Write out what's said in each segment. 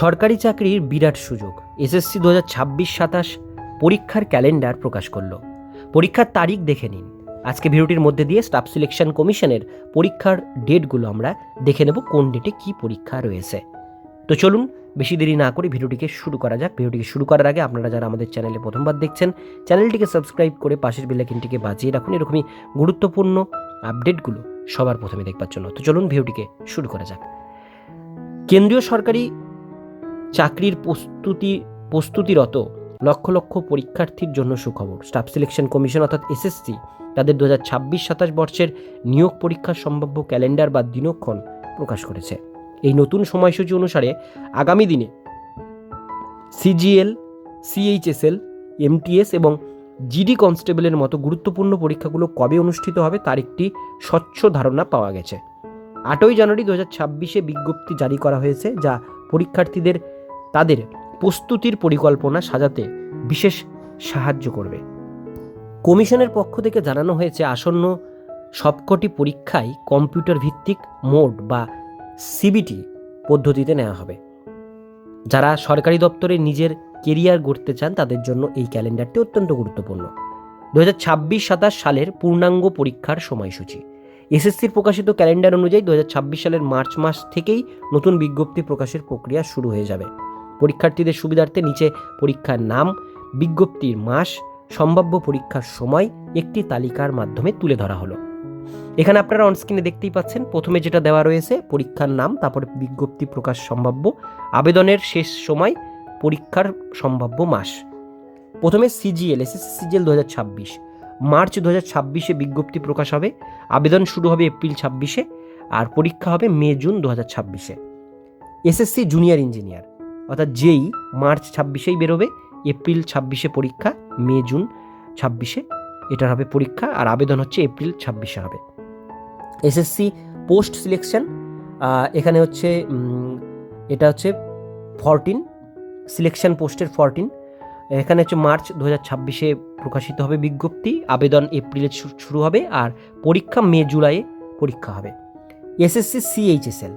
সরকারি চাকরির বিরাট সুযোগ। এসএসসি দু হাজার ছাব্বিশ সাতাশ পরীক্ষার ক্যালেন্ডার প্রকাশ করল। পরীক্ষার তারিখ দেখে নিন। আজকে ভিডিওটির মধ্যে দিয়ে স্টাফ সিলেকশন কমিশনের পরীক্ষার ডেটগুলো আমরা দেখে নেব কোন ডেটে কি পরীক্ষা রয়েছে। তো চলুন, বেশি দেরি না করে ভিডিওটিকে শুরু করা যাক। ভিডিওটিকে শুরু করার আগে আপনারা যারা আমাদের চ্যানেলে প্রথমবার দেখছেন, চ্যানেলটিকে সাবস্ক্রাইব করে পাশের বেলাইকিনটিকে বাজিয়ে রাখুন। এরকমই গুরুত্বপূর্ণ আপডেটগুলো সবার প্রথমে দেখবার জন্য। তো চলুন, ভিডিওটিকে শুরু করা যাক। কেন্দ্রীয় সরকারি চাকরির প্রস্তুতি, প্রস্তুতিরত লক্ষ লক্ষ পরীক্ষার্থীর জন্য সুখবর। স্টাফ সিলেকশন কমিশন অর্থাৎ এসএসসি তাদের দু হাজার ছাব্বিশ সাতাশ বর্ষের নিয়োগ পরীক্ষার সম্ভাব্য ক্যালেন্ডার বা দিনক্ষণ প্রকাশ করেছে। এই নতুন সময়সূচি অনুসারে আগামী দিনে সিজিএল, সিএইচএসএল, এমটিএস এবং জিডি কনস্টেবলের মতো গুরুত্বপূর্ণ পরীক্ষাগুলো কবে অনুষ্ঠিত হবে তার একটি স্বচ্ছ ধারণা পাওয়া গেছে। আটই জানুয়ারি দু হাজার ছাব্বিশে বিজ্ঞপ্তি জারি করা হয়েছে যা পরীক্ষার্থীদের তাদের প্রস্তুতির পরিকল্পনা সাজাতে বিশেষ সাহায্য করবে। কমিশনের পক্ষ থেকে জানানো হয়েছে, আসন্ন সবকটি পরীক্ষায় কম্পিউটার ভিত্তিক মোড বা সিবিটি পদ্ধতিতে নেওয়া হবে। যারা সরকারি দপ্তরে নিজের কেরিয়ার গড়তে চান, তাদের জন্য এই ক্যালেন্ডারটি অত্যন্ত গুরুত্বপূর্ণ। দু হাজার ছাব্বিশ সাতাশ সালের পূর্ণাঙ্গ পরীক্ষার সময়সূচি। এসএসসির প্রকাশিত ক্যালেন্ডার অনুযায়ী দু হাজার ছাব্বিশ সালের মার্চ মাস থেকেই নতুন বিজ্ঞপ্তি প্রকাশের প্রক্রিয়া শুরু হয়ে যাবে। পরীক্ষার্থীদের সুবিধার্থে নিচে পরীক্ষার নাম, বিজ্ঞপ্তির মাস, সম্ভাব্য পরীক্ষার সময় একটি তালিকার মাধ্যমে তুলে ধরা হলো। এখানে আপনারা অনস্ক্রিনে দেখতেই পাচ্ছেন, প্রথমে যেটা দেওয়া রয়েছে, পরীক্ষার নাম, তারপরে বিজ্ঞপ্তি প্রকাশ সম্ভাব্য, আবেদনের শেষ সময়, পরীক্ষার সম্ভাব্য মাস। প্রথমে সিজিএল এসএসসি সিজিএল দু ছাব্বিশ। মার্চ দু হাজার ছাব্বিশে বিজ্ঞপ্তি প্রকাশ হবে, আবেদন শুরু হবে এপ্রিল ছাব্বিশে, আর পরীক্ষা হবে মে জুন দু হাজার ছাব্বিশে। এসএসসি জুনিয়র ইঞ্জিনিয়ার অর্থাৎ যেই মার্চ ছাব্বিশেই বেরোবে, এপ্রিল ছাব্বিশে পরীক্ষা, মে, জুন ছাব্বিশে এটার হবে পরীক্ষা, আর আবেদন হচ্ছে এপ্রিল ছাব্বিশে হবে। এসএসসি পোস্ট সিলেকশন এখানে হচ্ছে এটা হচ্ছে ফরটিন, সিলেকশন পোস্টের ফরটিন। এখানে হচ্ছে মার্চ দু হাজার ছাব্বিশে প্রকাশিত হবে বিজ্ঞপ্তি, আবেদন এপ্রিলে শুরু হবে, আর পরীক্ষা মে, জুলাইয়ে পরীক্ষা হবে। এসএসসি সিএইচএসএল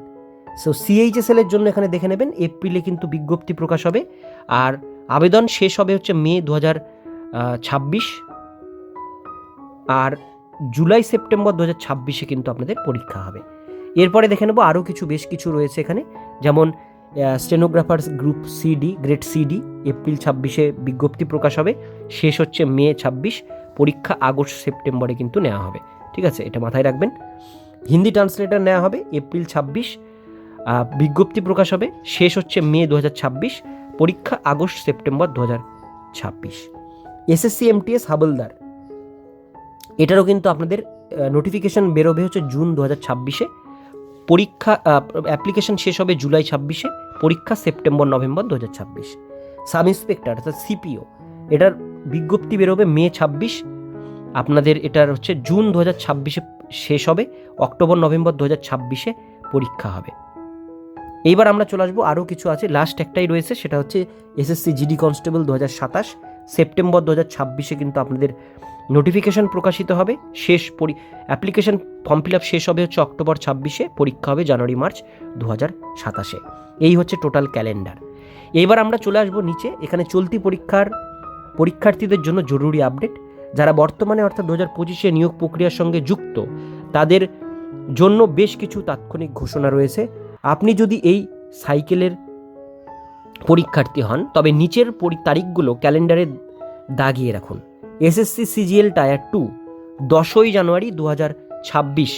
সো সিএইচএসএল এর জন্য এখানে দেখে নেবেন এপ্রিলে কিন্তু বিজ্ঞপ্তি প্রকাশ হবে। আর আবেদন শেষ হবে হচ্ছে মে দু হাজার ছাব্বিশ। আর জুলাই সেপ্টেম্বর দু হাজার ছাব্বিশে কিন্তু আপনাদের পরীক্ষা হবে। এরপরে দেখে নেব আরও কিছু, বেশ কিছু রয়েছে এখানে। যেমন stenographers group CD grade CD April ছাব্বিশে বিজ্ঞপ্তি প্রকাশ হবে। শেষ হচ্ছে মে ছাব্বিশ। পরীক্ষা আগস্ট সেপ্টেম্বরে কিন্তু নেওয়া হবে। ঠিক আছে, এটা মাথায় রাখবেন। হিন্দি ট্রান্সলেটার নেওয়া হবে এপ্রিল ছাব্বিশ। বিজ্ঞপ্তি প্রকাশ হবে। শেষ হচ্ছে মে দু হাজার ছাব্বিশ, পরীক্ষা আগস্ট সেপ্টেম্বর দু হাজার ছাব্বিশ। এসএসসি এমটিএস হাবলদার। এটারও কিন্তু আপনাদের নোটিফিকেশন বেরোবে হচ্ছে জুন দু হাজার ছাব্বিশে। পরীক্ষা অ্যাপ্লিকেশন শেষ হবে জুলাই ছাব্বিশে, পরীক্ষা সেপ্টেম্বর নভেম্বর দু হাজার ছাব্বিশ। সাব ইন্সপেক্টর অর্থাৎ সিপিও, এটার বিজ্ঞপ্তি বেরোবে মে ছাব্বিশ। আপনাদের এটার হচ্ছে জুন দু হাজার ছাব্বিশে শেষ হবে, অক্টোবর নভেম্বর দু হাজার ছাব্বিশে পরীক্ষা হবে। এইবার আমরা চলে আসব আরও কিছু আছে। লাস্ট একটাই রয়েছে, সেটা হচ্ছে এসএসসি জিডি কনস্টেবল দু সাতাশ সেপ্টেম্বর দু হাজার ছাব্বিশে কিন্তু আপনাদের নোটিফিকেশন প্রকাশিত হবে। শেষ পরি অ্যাপ্লিকেশন ফর্ম ফিল আপ শেষ হবে হচ্ছে অক্টোবর ছাব্বিশে, পরীক্ষা হবে জানুয়ারি, মার্চ দু হাজার সাতাশে। এই হচ্ছে টোটাল ক্যালেন্ডার এইবার আমরা চলে আসব নিচে, এখানে চলতি পরীক্ষার পরীক্ষার্থীদের জন্য জরুরি আপডেট যারা বর্তমানে অর্থাৎ দু হাজার পঁচিশে নিয়োগ প্রক্রিয়ার সঙ্গে যুক্ত, তাদের জন্য বেশ কিছু তাৎক্ষণিক ঘোষণা রয়েছে। আপনি যদি এই সাইকেলের পরীক্ষার্থী হন, তবে নিচের তারিখগুলো ক্যালেন্ডারে দাগিয়ে রাখুন। এসএসসি সিজিএল টায়ার টু, দশই জানুয়ারি দু হাজার ছাব্বিশ।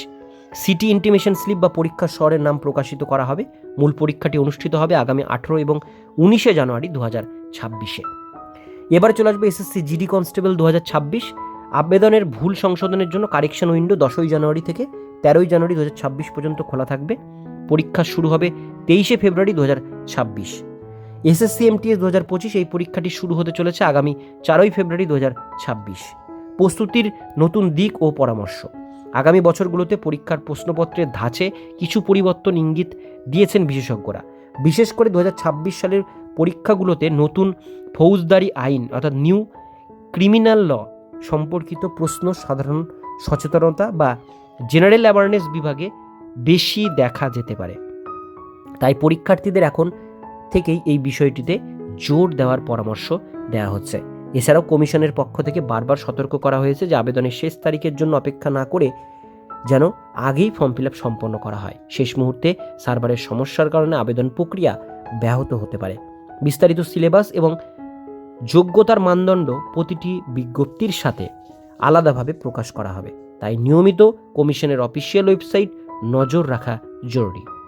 সিটি ইন্টিমেশন স্লিপ বা পরীক্ষার শহরের নাম প্রকাশিত করা হবে। মূল পরীক্ষাটি অনুষ্ঠিত হবে আগামী আঠেরো এবং উনিশে জানুয়ারি দু হাজার ছাব্বিশে। এবার চলে আসবে এসএসসি জিডি কনস্টেবল দু হাজার ছাব্বিশ। আবেদনের ভুল সংশোধনের জন্য কারেকশন উইন্ডো দশই জানুয়ারি থেকে তেরোই জানুয়ারি দু হাজার ছাব্বিশ পর্যন্ত খোলা থাকবে। পরীক্ষা শুরু হবে তেইশে ফেব্রুয়ারি দু হাজার ছাব্বিশ। এসএসসি এমটিএস দু হাজার পঁচিশ এই পরীক্ষাটি শুরু হতে চলেছে আগামী চারই ফেব্রুয়ারি দু হাজার ছাব্বিশ। প্রস্তুতির নতুন দিক ও পরামর্শ। আগামী বছরগুলোতে পরীক্ষার প্রশ্নপত্রের ধাঁচে কিছু পরিবর্তন ইঙ্গিত দিয়েছেন বিশেষজ্ঞরা। বিশেষ করে দু হাজার ছাব্বিশ সালের পরীক্ষাগুলোতে নতুন ফৌজদারি আইন অর্থাৎ নিউ ক্রিমিনাল ল সম্পর্কিত প্রশ্ন সাধারণ সচেতনতা বা জেনারেল অ্যাওয়ারনেস বিভাগে বেশি দেখা যেতে পারে। তাই পরীক্ষার্থীদের এখন থেকেই এই বিষয়টিতে জোর দেওয়ার পরামর্শ দেওয়া হচ্ছে। এছাড়াও কমিশনের পক্ষ থেকে বারবার সতর্ক করা হয়েছে যে আবেদনের শেষ তারিখের জন্য অপেক্ষা না করে যেন আগেই ফর্ম ফিল সম্পন্ন করা হয়। শেষ মুহূর্তে সার্ভারের সমস্যার কারণে আবেদন প্রক্রিয়া ব্যাহত হতে পারে। বিস্তারিত সিলেবাস এবং যোগ্যতার মানদণ্ড প্রতিটি বিজ্ঞপ্তির সাথে আলাদাভাবে প্রকাশ করা হবে। তাই নিয়মিত কমিশনের অফিসিয়াল ওয়েবসাইট নজর রাখা জরুরি।